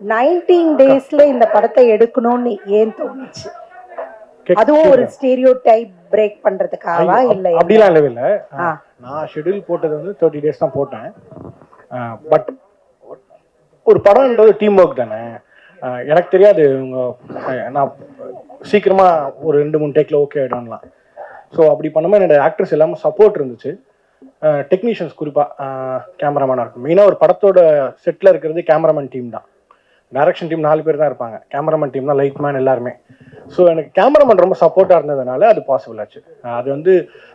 Nineteen டேஸ்ல இந்த படத்தை எடுக்கணும்னு ஏன் தோணுச்சு? அதுவும் ஒரு ஸ்டீரியோ டைப் பிரேக் பண்றதுக்காவா இல்ல? அப்படிலாம் இல்லவே இல்லை. நான் ஷெட்யூல் போட்டது வந்து தேர்ட்டி டேஸ் தான் போட்டேன். பட் ஒரு படம்ன்றது டீம் ஒர்க் தானே. எனக்கு தெரியாது ஆஹ் நான் சீக்கிரமா ஒரு ரெண்டு மூணு டேக்ல ஓகே ஆயிடும்லாம். ஸோ அப்படி பண்ணும்போது என்னோட ஆக்டர்ஸ் எல்லாமே சப்போர்ட் இருந்துச்சு. டெக்னீஷியன்ஸ் குறிப்பாக கேமராமேனாக இருக்கும் மெயினாக ஒரு படத்தோட செட்டில் இருக்கிறது கேமராமேன் டீம் தான். டேரக்ஷன் டீம் நாலு பேர் தான் இருப்பாங்க. கேமராமேன் டீம் தான் லைட் மேன் எல்லாருமே. ஸோ எனக்கு கேமராமேன் ரொம்ப சப்போர்ட்டாக இருந்ததுனால அது பாசிபிள் ஆச்சு. அது வந்து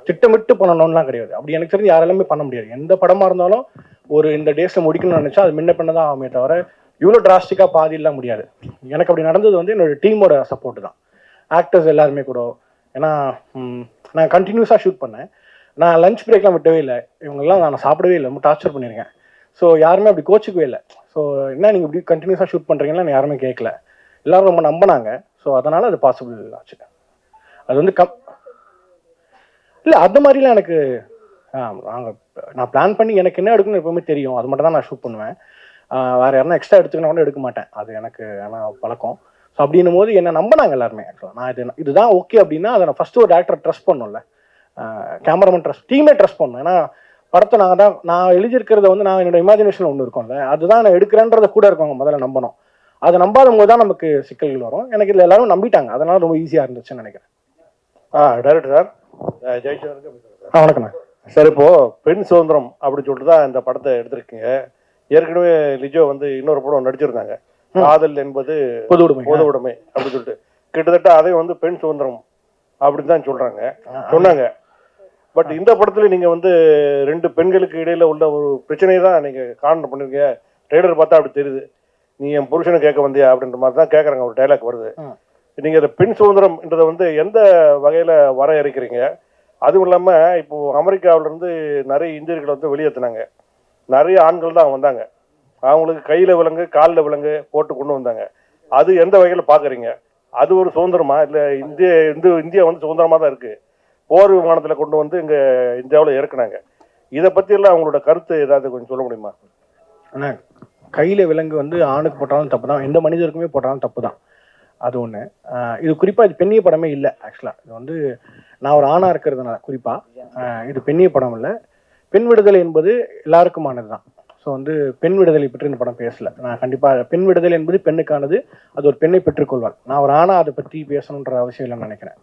திட்டமிட்டு பண்ணணும்லாம் கிடையாது. அப்படி எனக்கு தெரிஞ்சு யாராலுமே பண்ண முடியாது. எந்த படமாக இருந்தாலும் ஒரு இந்த டேஸில் முடிக்கணும்னு நினச்சா அது முன்ன பண்ண தான் ஆகுமே தவிர இவ்வளோ டிராஸ்டிக்காக பாதியெல்லாம் முடியாது. எனக்கு அப்படி நடந்தது வந்து என்னோட டீமோட சப்போர்ட் தான். ஆக்டர்ஸ் எல்லாருமே கூட. ஏன்னா நான் கண்டினியூஸாக ஷூட் பண்ணேன். நான் லஞ்ச் பிரேக்லாம் விட்டவே இல்லை. இவங்கெல்லாம் நான் சாப்பிடவே இல்லை. ரொம்ப டார்ச்சர் பண்ணியிருக்கேன். ஸோ யாருமே அப்படி கோச்சிக்கவே இல்லை. ஸோ என்ன நீங்கள் இப்படி கண்டினியூஸாக ஷூட் பண்ணுறீங்கன்னா யாருமே கேட்கல எல்லாரும் ரொம்ப நம்பினாங்க. ஸோ அதனால் அது பாசிபிள் ஆச்சு. அது வந்து கம் இல்லை அந்த மாதிரிலாம் எனக்கு நாங்கள் நான் பிளான் பண்ணி எனக்கு என்ன எடுக்கணும்னு எப்பவுமே தெரியும். அது மட்டும் தான் நான் ஷூட் பண்ணுவேன். வேறு யாருன்னா எக்ஸ்ட்ரா எடுத்துக்கணும் கூட எடுக்க மாட்டேன். அது எனக்கு ஆனால் பழக்கம். ஸோ அப்படின்னும் போது என்ன நம்பினாங்க எல்லாருமே. ஆக்சுவலாக நான் இது இதுதான் ஓகே அப்படின்னா அதை நான் ஃபஸ்ட்டு ஒரு டேரக்டர் ட்ரஸ்ட் பண்ணணும்ல கேமராமேன் ட்ரஸ்ட் டீமே ட்ரஸ்ட் பண்ணணும் ஏன்னா படத்தை நாங்கள் தான் நான் எழுதியிருக்கிறத வந்து நான் என்னோட இமேஜினேஷன் ஒன்று இருக்கும்ல. அதுதான் நான் எடுக்கிறேன்றத கூட இருக்கவங்க முதல்ல நம்பணும். அதை நம்பாத போது தான் நமக்கு சிக்கல்கள் வரும். எனக்கு இதில் எல்லாரும் நம்பிட்டாங்க. அதனால ரொம்ப ஈஸியாக இருந்துச்சுன்னு நினைக்கிறேன். ஆ டைரக்டர் சார். ஆ வணக்கண்ணா சார். இப்போ பெண் சுதந்திரம் அப்படின்னு சொல்லிட்டு தான் இந்த படத்தை எடுத்திருக்கீங்க. ஏற்கனவே லிஜோ வந்து இன்னொரு படம் நடிச்சிருந்தாங்க. காதல் என்பது பொது உடைமை. பொது உடைமை அப்படின்னு சொல்லிட்டு. கிட்டத்தட்ட அதை வந்து பெண் சுதந்திரம் அப்படின்னு தான் சொல்றாங்க. சொன்னாங்க. பட் இந்த படத்துல நீங்க வந்து ரெண்டு பெண்களுக்கு இடையில உள்ள ஒரு பிரச்சனையை தான் நீங்க காரணம் பண்ணிருக்கீங்க. ட்ரெய்லர் பார்த்தா அப்படி தெரியுது. நீ என் புருஷனை கேட்க வந்தியா அப்படின்ற மாதிரி தான் கேட்குறாங்க ஒரு டைலாக் வருது. ஆ. நீங்க இந்த பெண் சுதந்திரம்ன்றதை வந்து எந்த வகையில வரையறுக்கிறீங்க? அதுவும் இல்லாம இப்போ அமெரிக்காவுல இருந்து நிறைய இந்தியர்களை வந்து வெளியேற்றினாங்க நிறைய ஆண்கள் தான் வந்தாங்க. அவங்களுக்கு கையில விலங்கு காலில் விலங்கு போட்டு கொண்டு வந்தாங்க. அது எந்த வகையில பாக்குறீங்க? அது ஒரு சுதந்திரமா? இல்ல இந்திய இந்து இந்தியா வந்து சுதந்திரமா தான் இருக்கு. போர் விமானத்தில் கொண்டு வந்து இங்கே இந்தியாவில் இறக்குனாங்க. இதை பற்றியெல்லாம் அவங்களோட கருத்து ஏதாவது கொஞ்சம் சொல்ல முடியுமா? ஆனால் கையில் விலங்கு வந்து ஆணுக்கு போட்டாலும் தப்பு தான் எந்த மனிதருக்குமே போட்டாலும் தப்பு தான் அது ஒன்று இது குறிப்பாக இது பெண்ணிய படமே இல்லை ஆக்சுவலாக இது வந்து நான் ஒரு ஆணாக இருக்கிறதுனால குறிப்பாக இது பெண்ணிய படம் இல்லை. பெண் விடுதலை என்பது எல்லாருக்குமானது தான் ஸோ வந்து பெண் விடுதலை பற்றி இந்த படம் பேசலை. நான் கண்டிப்பாக பெண் விடுதலை என்பது பெண்ணுக்கானது. அது ஒரு பெண்ணை பெற்றுக்கொள்வாள். நான் ஒரு ஆணாக அதை பற்றி பேசணுன்ற அவசியம் இல்லைன்னு நினைக்கிறேன்.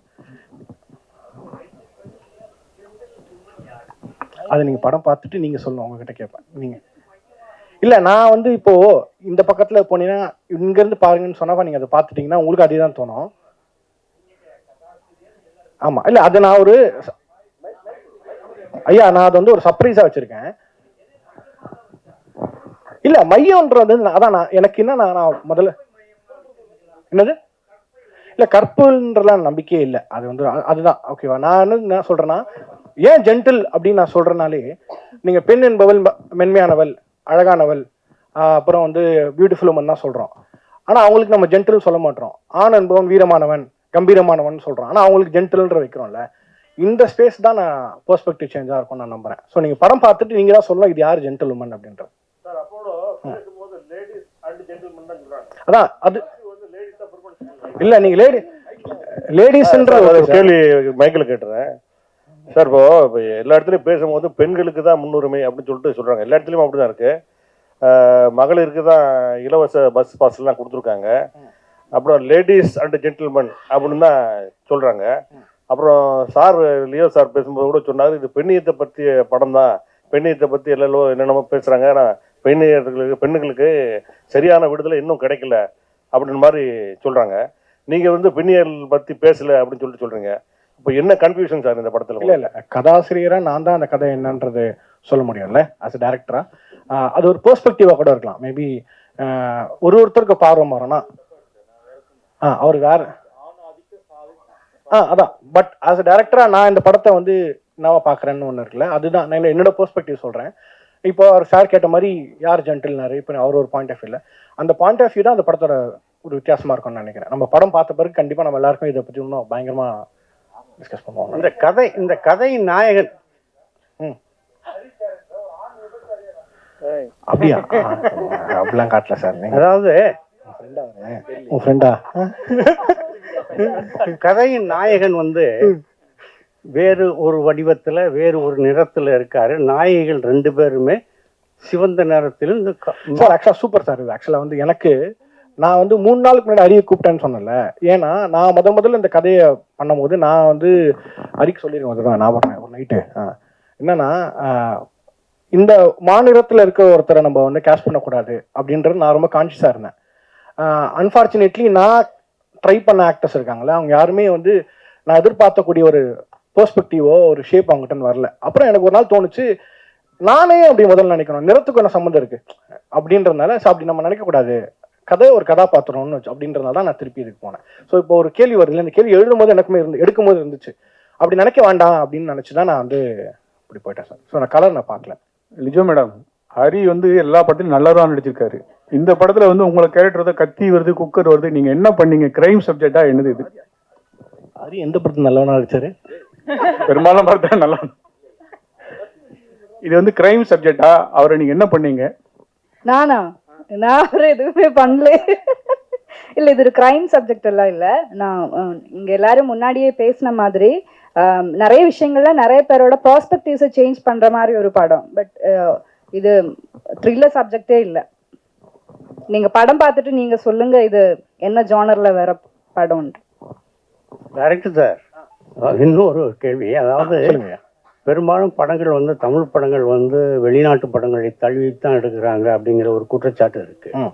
அதை நீங்கள் படம் பார்த்துட்டு நீங்கள் சொல்லணும் உங்ககிட்ட கேட்பேன். நீங்கள் இல்லை நான் வந்து இப்போது இந்த பக்கத்தில் போனீங்கன்னா இங்கேருந்து பாருங்கன்னு சொன்னா நீங்கள் அதை பார்த்துட்டீங்கன்னா உங்களுக்கு அதே தான் தோணும். ஆமாம் இல்லை அது நான் ஒரு ஐயா நான் அது வந்து ஒரு சர்ப்ரைஸாக வச்சுருக்கேன். இல்லை மையம்ன்றது அதான் நான் எனக்கு என்ன நான் நான் முதல்ல என்னது? இல்லை கற்புன்றலாம் நம்பிக்கையே இல்லை. அது வந்து அதுதான் ஓகேவா? நான் என்ன என்ன ஏன் ஜென்டில் அப்படின்னு நான் சொல்றேனாலே நீங்க பெண் என்பவள் மென்மையானவள் அழகானவள் அப்புறம் வந்து பியூட்டிஃபுல் உமன் தான் சொல்றோம். ஆனா அவங்களுக்கு நம்ம ஜென்டில் சொல்ல மாட்டோம். ஆண் என்பவன் வீரமானவன் கம்பீரமானவன் சொல்றோம். ஆனா அவங்களுக்கு ஜென்டில்ன்ற வைக்கிறோம்ல. இந்த ஸ்பேஸ் தான் நான் பெர்ஸ்பெக்டிவ் சேஞ்சா இருக்கும் நான் நம்புறேன். ஸோ நீங்க படம் பார்த்துட்டு நீங்க தான் சொல்லணும் இது யார் ஜென்டில் உமன் அப்படின்றது. சார் அப்போட பேசும்போது லேடிஸ் அண்ட் ஜென்டில்மன் தான் சொல்றாங்க. அதான் அது இல்ல நீங்க லேடி லேடிஸ்ன்ற ஒரு கேள்வி மைக்கில் கேட்டுறேன். சார் இப்போ இப்போ எல்லா இடத்துலையும் பேசும்போது பெண்களுக்கு தான் முன்னுரிமை அப்படின்னு சொல்லிட்டு சொல்கிறாங்க எல்லா இடத்துலையும் அப்படி தான் இருக்குது மகளிருக்கு தான் இலவச பஸ் பாஸ்லாம் கொடுத்துருக்காங்க. அப்புறம் லேடிஸ் அண்ட் ஜென்டில்மேன் அப்படின்னு தான் சொல்கிறாங்க அப்புறம் சார் லியோ சார் பேசும்போது கூட சொன்னார் இது பெண்ணியத்தை பற்றிய படம் தான். பெண்ணியத்தை பற்றி எல்லாம் என்னென்னமோ பேசுகிறாங்க ஆனால் பெண்ணியர்களுக்கு பெண்ணுங்களுக்கு சரியான விடுதலை இன்னும் கிடைக்கல அப்படின்னு மாதிரி சொல்கிறாங்க நீங்கள் வந்து பெண்ணியல் பற்றி பேசலை அப்படின்னு சொல்லிட்டு சொல்கிறீங்க இப்போ என்ன கன்ஃபியூஷன் சார் இந்த படத்தில்? இல்லை இல்லை. கதாசிரியராக நான் தான் அந்த கதை என்னன்றது சொல்ல முடியும்ல அஸ் அ டேரக்டரா அது ஒரு பெர்ஸ்பெக்டிவாக கூட இருக்கலாம். மேபி ஒரு ஒருத்தருக்கு பார்வை மாறனா ஆ அவர் வேற. ஆ அதான். பட் அஸ் அ டேரக்டரா நான் இந்த படத்தை வந்து என்னவா பார்க்குறேன்னு ஒன்று இருக்குல்ல அதுதான். நான் என்னோட பெர்ஸ்பெக்டிவ் சொல்கிறேன் இப்போ அவர் சார் கேட்ட மாதிரி யார் ஜென்டில்னாரு இப்போ அவர் ஒரு பாயிண்ட் ஆஃப் இல்லை அந்த பாயிண்ட் ஆஃப் வியூ தான் அந்த படத்தோட ஒரு வித்தியாசமாக இருக்கும்னு நினைக்கிறேன். நம்ம படம் பார்த்த பிறகு கண்டிப்பாக நம்ம எல்லாருக்கும் இதை பற்றி இன்னும் பயங்கரமாக டிஸ்கஸ் பண்ணுவோம். இந்த கதை இந்த கதையின் நாயகன். ம். அப்படியா? அப்படிலாம் காட்டல சார் நீங்க. அதாவது உன் ஃப்ரெண்டா கதையின் நாயகன் வந்து வேறு ஒரு வடிவத்துல வேறு ஒரு நிறத்துல இருக்காரு. நாயகிகள் ரெண்டு பேருமே சிவந்த நிறத்திலும் இந்த க- சார் ஆக்சுவலா சூப்பர் சார் இது. ஆக்சுவலா வந்து எனக்கு நான் வந்து மூணு நாளுக்கு முன்னாடி அரிய கூப்பிட்டேன்னு சொன்னேன்ல. ஏன்னா நான் முத முதல்ல இந்த கதையை பண்ணும்போது நான் வந்து அரிக்கு சொல்லிடுவேன் அதுதான் நான் பண்ணேன் ஒரு நைட்டு என்னன்னா இந்த மாநிலத்தில் இருக்க ஒருத்தரை நம்ம வந்து கேஷ் பண்ணக்கூடாது அப்படின்றது நான் ரொம்ப கான்ஷியஸாக இருந்தேன். அன்ஃபார்ச்சுனேட்லி நான் ட்ரை பண்ண ஆக்டர்ஸ் இருக்காங்களே அவங்க யாருமே வந்து நான் எதிர்பார்த்தக்கூடிய ஒரு பெர்ஸ்பெக்டிவோ ஒரு ஷேப் அவங்ககிட்ட வரல. அப்புறம் எனக்கு ஒரு நாள் தோணுச்சு நானே அப்படி முதல்ல நினைக்கணும் நிறத்துக்கு என்ன சம்மந்தம் இருக்கு? அப்படின்றதுனால அப்படி நம்ம நினைக்கக்கூடாது. கதை ஒரு கதாபாத்திரம்னு வச்சு அப்படின்றதுனால தான் நான் திருப்பி இதுக்கு போனேன். ஸோ இப்போ ஒரு கேள்வி வருது. இந்த கேள்வி எழுதும்போது எனக்குமே இருந்து எடுக்கும்போது இருந்துச்சு. அப்படி நினைக்க வேண்டாம் அப்படின்னு நினச்சி தான் நான் வந்து இப்படி போயிட்டேன் சார் ஸோ நான் கலர் நான் பார்க்கல. லிஜோ மேடம் ஹரி வந்து எல்லா படத்திலும் நல்லதா நடிச்சிருக்காரு. இந்த படத்துல வந்து உங்களை கேரக்டர் தான் கத்தி வருது குக்கர் வருது. நீங்க என்ன பண்ணீங்க? கிரைம் சப்ஜெக்டா என்னது இது? அது எந்த படத்தில் நல்லவனா நடிச்சாரு? பெரும்பாலும் பார்த்தா நல்லா இது வந்து கிரைம் சப்ஜெக்டா அவரை நீங்க என்ன பண்ணீங்க? நானா? நான் ஒரு எதுவுமே பண்ணல. இல்ல இது ஒரு கிரைம் சப்ஜெக்ட் எல்லாம் இல்ல. நான் இங்க எல்லாரும் முன்னாடியே பேசின மாதிரி நிறைய விஷயங்கள்ல நிறைய பேரோட ப்ராஸ்பெக்டிவ்ஸை சேஞ்ச் பண்ற மாதிரி ஒரு படம். பட் இது த்ரில்லர் சப்ஜெக்டே இல்ல. நீங்க படம் பார்த்துட்டு நீங்க சொல்லுங்க இது என்ன ஜானர்ல வர படம் டைரக்டர் சார் இன்னும் ஒரு கேள்வி. அதாவது பெரும்பாலும் படங்கள் வந்து தமிழ் படங்கள் வந்து வெளிநாட்டு படங்களை தழுவி தான் எடுக்கிறாங்க அப்படிங்கிற ஒரு குற்றச்சாட்டு இருக்கு. ம்.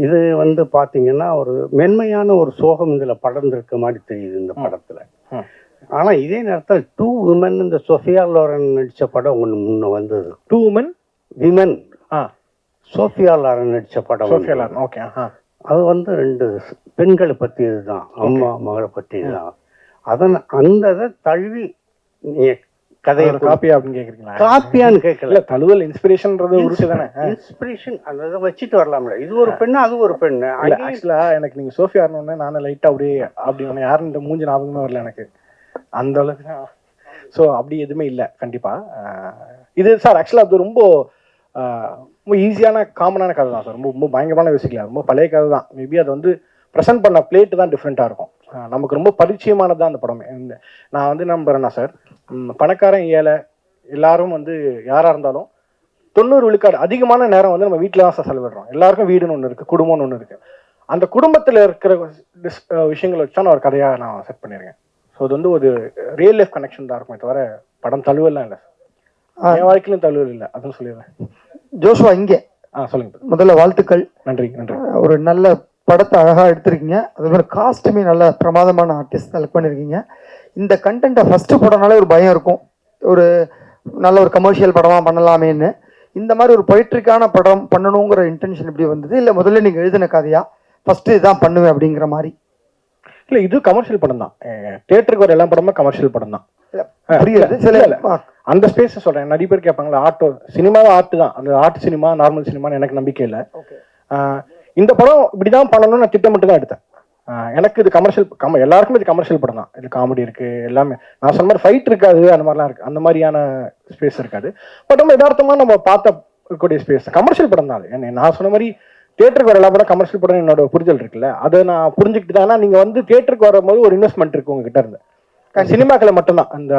இது வந்து பாத்தீங்கன்னா ஒரு மென்மையான ஒரு சோகம் இதுல படர்ந்திருக்க மாதிரி தெரியுது இந்த படத்துல. ம். ஆனா இதே நேரத்தில் டூ விமன் இந்த சொஃபியா லோரன் நடிச்ச படம் ஒன்று முன்ன வந்தது. டூ உமன் விமன் ஆ. சோஃபியா லாரன் நடிச்ச படம் சோஃபியா. லாரன் ஓகே அது வந்து ரெண்டு பெண்களை பற்றியது தான் அம்மா மகளை பற்றியது தான் அதன் அந்த இதை தழுவி ஒரு காப்பியா அப்படின்னு கேக்குறீங்களா? காப்பியான்னு கேட்கல தழுவல் இன்ஸ்பிரேஷன்ன்றது உருட்டு தானே. இன்ஸ்பிரேஷன் இதை வச்சுட்டு வரலாம்ல. இது ஒரு பெண்ணு அது ஒரு பெண்ணு. ஆக்சுவலா எனக்கு நீங்க சோஃபியா ஆனோடனே நானும் லைட்டா அப்படியே அப்படி இந்த மூஞ்சி ஞாபகமே வரல எனக்கு. அந்த அளவுக்கு ஸோ அப்படி எதுவுமே இல்லை கண்டிப்பா. இது சார் ஆக்சுவலா அது ரொம்ப ரொம்ப ஈஸியான காமனான கதை தான் சார். ரொம்ப ரொம்ப பயங்கரமான யோசிக்கல. ரொம்ப பழைய கதை தான். மேபி அது வந்து ப்ரெசென்ட் பண்ண பிளேட்டு தான் டிஃப்ரெண்ட்டாக இருக்கும். நமக்கு ரொம்ப பரிச்சயமானது தான் அந்த படமே. இந்த நான் வந்து நம்புறேன்னா சார் பணக்காரன் ஏழை எல்லாரும் வந்து யாராக இருந்தாலும் தொண்ணூறு விழுக்காடு அதிகமான நேரம் வந்து நம்ம வீட்டில் தான் சார் செலவிடுறோம். எல்லாருக்கும் வீடுன்னு ஒன்று இருக்குது குடும்பம்னு ஒன்று இருக்குது அந்த குடும்பத்தில் இருக்கிற அஹ் விஷயங்களை வச்சு நான் ஒரு கதையாக நான் செட் பண்ணியிருக்கேன் ஸோ அது வந்து ஒரு ரியல் லைஃப் கனெக்ஷன் தான் இருக்குமே தவிர படம் தழுவலாம் இல்லை. என் வாழ்க்கையிலும் தழுவல் இல்லை. அதுவும் சொல்லிடுறேன். ஜோஷுவா இங்கே. ஆ சொல்லுங்க. முதல்ல வாழ்த்துக்கள். நன்றி நன்றி. ஒரு நல்ல படத்தை அழகா எடுத்திருக்கீங்க. அதே மாதிரி காஸ்ட்டுமே நல்ல பிரமாதமான ஆர்டிஸ்ட் செலக்ட் பண்ணியிருக்கீங்க இந்த கண்டென்ட்டை ஃபர்ஸ்ட் படம்னாலே ஒரு பயம் இருக்கும். ஒரு நல்ல ஒரு கமர்ஷியல் படமா பண்ணலாமேன்னு. இந்த மாதிரி ஒரு பொயிட்ரிக்கான படம் பண்ணணுங்கிற இன்டென்ஷன் இப்படி வந்தது? இல்லை முதல்ல நீங்கள் எழுதின கதையா? ஃபர்ஸ்ட் இதான் பண்ணுவேன் அப்படிங்கிற மாதிரி. இல்லை இது கமர்ஷியல் படம் தான். தேட்டருக்கு வர எல்லா படமும் கமர்ஷியல் படம் தான். புரியுது. சில. அந்த ஸ்பேஸ் சொல்றேன். நிறைய பேர் கேட்பாங்களா ஆர்ட் சினிமாவும் ஆர்ட் தான் அந்த ஆர்ட் சினிமா நார்மல் சினிமான்னு எனக்கு நம்பிக்கை இல்லை. இந்த படம் இப்படிதான் பண்ணணும்னு நான் திட்டமிட்டு தான் எடுத்தேன். எனக்கு இது கமர்ஷியல் கம எல்லாருக்கும் இது கமர்ஷியல் படம் தான். இது காமெடி இருக்கு எல்லாமே. நான் சொன்ன மாதிரி ஃபைட் இருக்காது அந்த மாதிரிலாம் இருக்கு. அந்த மாதிரியான ஸ்பேஸ் இருக்காது. பட் நம்ம யதார்த்தமா நம்ம பார்த்த இருக்கக்கூடிய ஸ்பேஸ் கமர்ஷியல் படம் தான் அது. என்ன- நான் சொன்ன மாதிரி தியேட்டருக்கு வர எல்லா படம் கமர்ஷியல் படம் என்னோட புரிதல் இருக்குல்ல. அதை நான் புரிஞ்சுக்கிட்டு தான். நீங்க வந்து தியேட்டருக்கு வரும்போது ஒரு இன்வெஸ்ட்மெண்ட் இருக்கு உங்ககிட்ட இருந்து. சினிமாக்களை மட்டும்தான். அந்த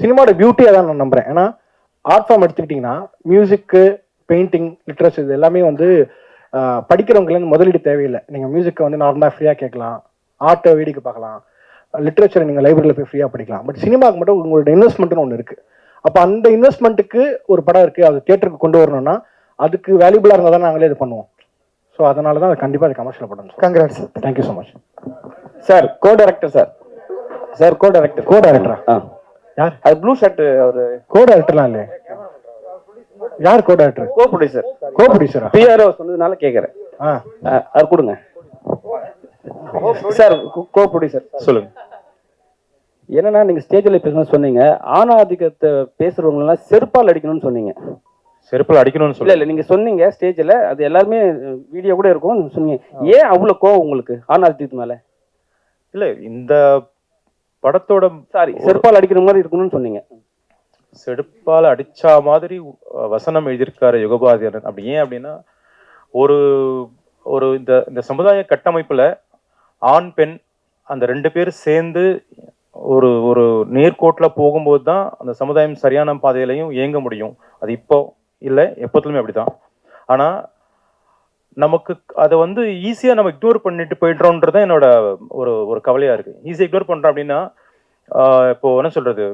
சினிமாவோட பியூட்டியை தான் நான் நம்புறேன். ஏன்னா ஆர்ட் ஃபார்ம் எடுத்துக்கிட்டிங்கன்னா மியூசிக்கு பெயிண்டிங் லிட்ரேச்சர் இது எல்லாமே வந்து படிக்கிறவங்களுக்கு வந்து முதலீடு தேவையில்லை. நீங்கள் மியூசிக்கை வந்து நார்மலாக ஃப்ரீயாக கேட்கலாம். ஆர்ட்டை வேடிக்கை பார்க்கலாம். லிட்ரேச்சரை நீங்கள் லைப்ரரியில் போய் ஃப்ரீயாக படிக்கலாம். பட் சினிமாவுக்கு மட்டும் உங்களோட இன்வெஸ்ட்மெண்ட்னு ஒன்று இருக்குது அப்போ அந்த இன்வெஸ்ட்மெண்ட்டுக்கு ஒரு படம் இருக்குது அது தியேட்டருக்கு கொண்டு வரணும்னா அதுக்கு வேல்யூபிளாக இருந்தால் தான் நாங்களே இது பண்ணுவோம். ஸோ அதனால தான் அது கண்டிப்பாக அது கமர்ஷியல் படம் congrats thank you so much sir co director sir sir co director co டைரக்டரா ஆ யார் அது ப்ளூ ஷர்ட் அவர் கோ டைரக்டர்லாம் இல்லையே. யார் co director co producer co ப்ரொடியூசரா PRO சொன்னதுனால கேட்குறேன் ஆ. அவர் கொடுங்க. சார் கோ ப்ரொடியூசர் சொல்லுங்க. என்னன்னா நீங்க ஸ்டேஜ்ல பேசணும் சொன்னீங்க. ஆணாதிக்கத்தை பேசுறவங்க எல்லாம் செருப்பால் அடிக்கணும்னு சொன்னீங்க. செருப்பில் அடிக்கணும்னு இல்ல சொல்லி இல்ல நீங்க சொன்னீங்க ஸ்டேஜ்ல அது எல்லாருமே வீடியோ கூட இருக்கும். சொன்னீங்க. ஏன் அவ்வளவு கோவம் உங்களுக்கு ஆணாதிக்கத்து மேல? இல்ல இந்த படத்தோட சாரி செருப்பால் அடிக்கிற மாதிரி இருக்கணும்னு சொன்னீங்க. செடுப்பால் அடித்தா மாதிரி வசனம் எழுதியிருக்காரு யுகபாதியரன் அப்படி ஏன் அப்படின்னா ஒரு ஒரு இந்த இந்த சமுதாய கட்டமைப்பில் ஆண் பெண் அந்த ரெண்டு பேர் சேர்ந்து ஒரு ஒரு நேர்கோட்டில் போகும்போது தான் அந்த சமுதாயம் சரியான பாதையிலையும் இயங்க முடியும். அது இப்போ இல்லை எப்போதுலுமே அப்படிதான் ஆனால் நமக்கு அதை வந்து ஈஸியாக நம்ம இக்னோர் பண்ணிட்டு போயிடுறோன்றது தான் என்னோட ஒரு ஒரு கவலையாக இருக்குது ஈஸியாக இக்னோர் பண்ணுறோம் அப்படின்னா இப்போ என்ன சொல்றது?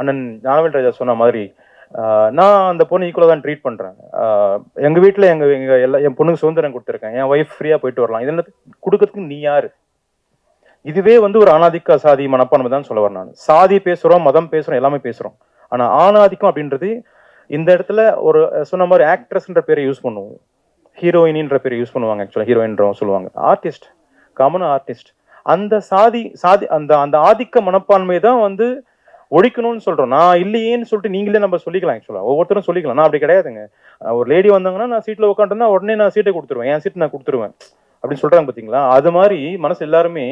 அண்ணன் ஞானவேல் ராஜா சொன்ன மாதிரி நான் அந்த பொண்ணு ஈக்குவலாக தான் ட்ரீட் பண்ணுறேன் எங்கள் வீட்டில் எங்கள் எங்கள் எல்லா என் பொண்ணுக்கு சுதந்திரம் கொடுத்துருக்கேன். என் ஒய்ஃப் ஃப்ரீயாக போயிட்டு வரலாம். இதில் என்ன கொடுக்கறதுக்கு நீ யார்? இதுவே வந்து ஒரு ஆணாதிக்க சாதி மனப்பான்மை தான் சொல்ல வரேன் நான். சாதி பேசுகிறோம் மதம் பேசுறோம் எல்லாமே பேசுகிறோம் ஆனால் ஆணாதிக்கம் அப்படின்றது இந்த இடத்துல ஒரு சொன்ன மாதிரி ஆக்ட்ரஸ்ன்ற பேரை யூஸ் பண்ணுவோம். ஹீரோயினின்ற பேரை யூஸ் பண்ணுவாங்க ஆக்சுவலாக ஹீரோயின்றவங்க சொல்லுவாங்க. ஆர்டிஸ்ட் காமன் ஆர்டிஸ்ட் அந்த சாதி சாதி அந்த அந்த ஆதிக்க மனப்பான்மை தான் வந்து ஒழிக்கணும்னு சொல்றோம். நான் இல்லையேன்னு சொல்லிட்டு நீங்களே நம்ம சொல்லிக்கலாம் ஆக்சுவலா ஒவ்வொருத்தரும் சொல்லிக்கலாம். நான் அப்படி கிடையாதுங்க. ஒரு லேடி வந்தாங்கன்னா நான் சீட்ல உட்காந்துருந்தா உடனே நான் சீட்டை கொடுத்துருவேன். என் சீட் நான் கொடுத்துருவேன். அப்படின்னு சொல்றாங்க பாத்தீங்களா? அது மாதிரி மனசு எல்லாருமே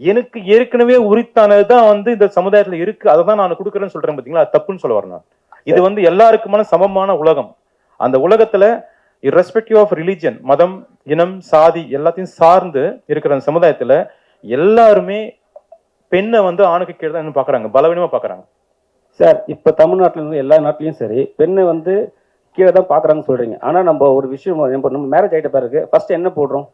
எனக்கு ஏற்கனவே உரித்தானது தான் வந்து இந்த சமுதாயத்துல இருக்கு. அதை தான் நான் கொடுக்குறேன்னு சொல்றேன் பாத்தீங்களா? அது தப்புன்னு சொல்ல வரேன் நான். இது வந்து எல்லாருக்குமான சமமான உலகம். அந்த உலகத்துல irrespective ஆஃப் ரிலிஜன் மதம் இனம் சாதி எல்லாத்தையும் சார்ந்து இருக்கிற அந்த சமுதாயத்துல எல்லாருமே பெண்ணை வந்து ஆணுக்கு கீழே தான் பலவீனமாக பார்க்குறாங்க சார் இப்போ தமிழ்நாட்டில் இருந்து எல்லா நாட்டிலையும் சரி பெண்ணை வந்து கீழே தான் பார்க்குறாங்கன்னு சொல்கிறீங்க ஆனால் நம்ம ஒரு விஷயம் நம்ம மேரேஜ் ஆகிட்ட பிறகு ஃபஸ்ட்டு என்ன போடுறோம்?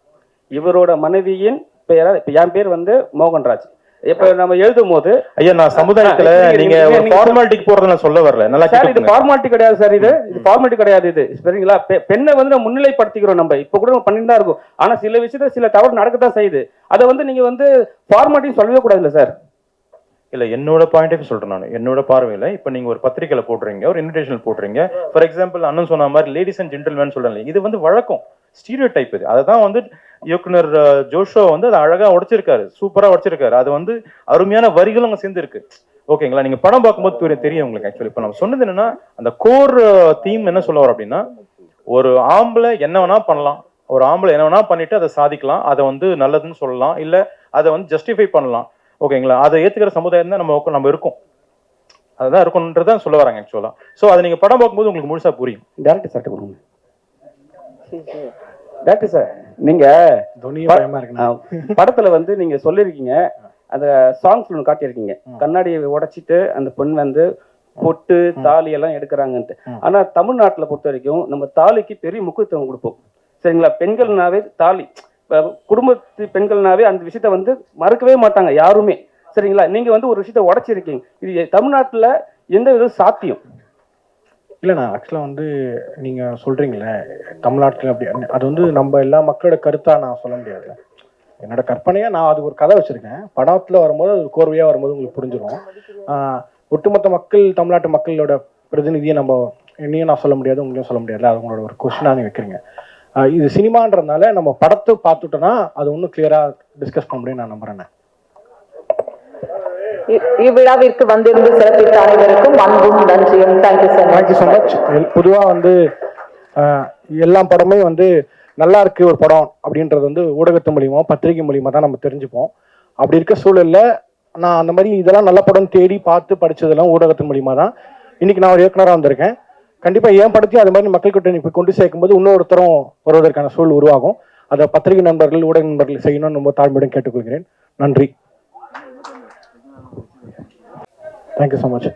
இவரோட மனைவியின் பெயராக இப்போ என் பேர் வந்து மோகன்ராஜ். இப்போ நம்ம எழுதும் போது ஐயா நான் சமுதாயத்துல நீங்க ஒரு ஃபார்மாலிட்டிக்கு போறத நான் சொல்ல வரல. நல்லா சார் இது. ஃபார்மாலிட்டி கிடையாது சார் இது. இது ஃபார்மாலிட்டி கிடையாது இது. சரிங்களா? பெண்ணை வந்து நம்ம முன்னிலைப்படுத்திக்கிறோம் நம்ம. இப்போ கூட நம்ம பண்ணிட்டு தான் இருக்கோம். ஆனா சில விஷயத்துல சில தவறு நடக்கத்தான் செய்யுது. அதை வந்து நீங்க வந்து ஃபார்மாலிட்டி சொல்லவே கூடாதுல்ல சார்? இல்ல என்னோட பாயிண்ட் ஆஃப் சொல்றேன் நான். என்னோட பார்வையில இப்ப நீங்க ஒரு பத்திரிக்கையில போடுறீங்க ஒரு இன்விடேஷன் போடுறீங்க. ஃபார் எக்ஸாம்பிள் அண்ணன் சொன்ன மாதிரி லேடிஸ் அண்ட் ஜென்டில்மேன் சொல்றாங்க இது வந்து வழக்கம். ஸ்டீரியோ டைப் இது அதுதான் வந்து இயக்குனர் ஜோஷோ வந்து அதை அழகா உடைச்சிருக்காரு. சூப்பரா உடைச்சிருக்காரு. அது வந்து அருமையான வரிகளும் அங்க சேர்ந்து இருக்கு ஓகேங்களா? நீங்க படம் பார்க்கும்போது தெரி- தெரியும் உங்களுக்கு ஆக்சுவலி இப்ப நம்ம சொன்னது என்னன்னா அந்த கோர் தீம் என்ன சொல்ல வரோம் அப்படின்னா ஒரு ஆம்பளை என்ன வேணா பண்ணலாம். ஒரு ஆம்பளை என்ன வேணா பண்ணிட்டு அதை சாதிக்கலாம். அதை வந்து நல்லதுன்னு சொல்லலாம். இல்ல அதை வந்து ஜஸ்டிஃபை பண்ணலாம். ஓகேங்களா? அதை ஏத்துக்கிற சமுதாயம் தான் நம்ம நம்ம இருக்கோம். அதுதான் இருக்கணுன்றதான் சொல்ல வராங்க ஆக்சுவலா சோ அதை நீங்க படம் பார்க்கும்போது உங்களுக்கு முழுசா புரியும். டேரக்டர் சார் கொடுங்க டேரக்டர் சார் நீங்க படத்துல வந்து நீங்க சொல்லிருக்கீங்க அந்த சாங்ஸ் ஒன்று காட்டியிருக்கீங்க. கண்ணாடியை உடைச்சிட்டு அந்த பெண் வந்து பொட்டு தாலி எல்லாம் எடுக்கிறாங்கன்ட்டு. ஆனா தமிழ்நாட்டுல பொறுத்த வரைக்கும் நம்ம தாலிக்கு பெரிய முக்கியத்துவம் கொடுப்போம். சரிங்களா? பெண்கள்னாவே தாலி. குடும்பத்து பெண்கள்னாவே அந்த விஷயத்த வந்து மறுக்கவே மாட்டாங்க யாருமே. சரிங்களா? நீங்க வந்து ஒரு விஷயத்த உடைச்சிருக்கீங்க. இது தமிழ்நாட்டுல எந்த வித சாத்தியம்? இல்லை நான் ஆக்சுவலாக வந்து நீங்கள் சொல்கிறீங்களே தமிழ்நாட்டில் அப்படி அது வந்து நம்ம எல்லா மக்களோட கருத்தாக நான் சொல்ல முடியாது என்னோட கற்பனையாக நான் அது ஒரு கதை வச்சுருக்கேன். படத்தில் வரும்போது அது கோர்வையாக வரும்போது உங்களுக்கு புரிஞ்சிடும் ஒட்டுமொத்த மக்கள் தமிழ்நாட்டு மக்களோட பிரதிநிதியை நம்ம என்னையும் நான் சொல்ல முடியாது உங்களையும் சொல்ல முடியாது அது உங்களோட ஒரு கொஸ்டினாக நீங்கள் வைக்கிறீங்க. இது சினிமான்றதுனால நம்ம படத்தை பார்த்துட்டோன்னா அது இன்னும் கிளியராக டிஸ்கஸ் பண்ண முடியும்னு நான் நம்புகிறேன் இவ்விழாவிற்கு வந்திருந்து சிறப்பித்த அனைவருக்கும் அன்பும் நன்றியும். Thank you sir thank you so much பொதுவாக வந்து எல்லா படமே வந்து நல்லா இருக்கு ஒரு படம் அப்படின்றது வந்து ஊடகத்து மூலியமா பத்திரிகை மூலியமா தான் நம்ம தெரிஞ்சுப்போம். அப்படி இருக்க சூழல்ல நான் அந்த மாதிரி இதெல்லாம் நல்ல படம் தேடி பார்த்து படிச்சதெல்லாம் ஊடகத்தின் மூலியமா தான். இன்னைக்கு நான் ஒரு இயக்குனராக வந்திருக்கேன். கண்டிப்பாக என் படத்தையும் அது மாதிரி மக்கள்கிட்ட இப்போ கொண்டு சேர்க்கும்போது இன்னொருத்தரும் வருவதற்கான சூழல் உருவாகும். அதை பத்திரிகை நண்பர்கள் ஊடக நண்பர்கள் செய்யணும்னு ரொம்ப தாழ்மையுடன் கேட்டுக்கொள்கிறேன். நன்றி. Thank you so much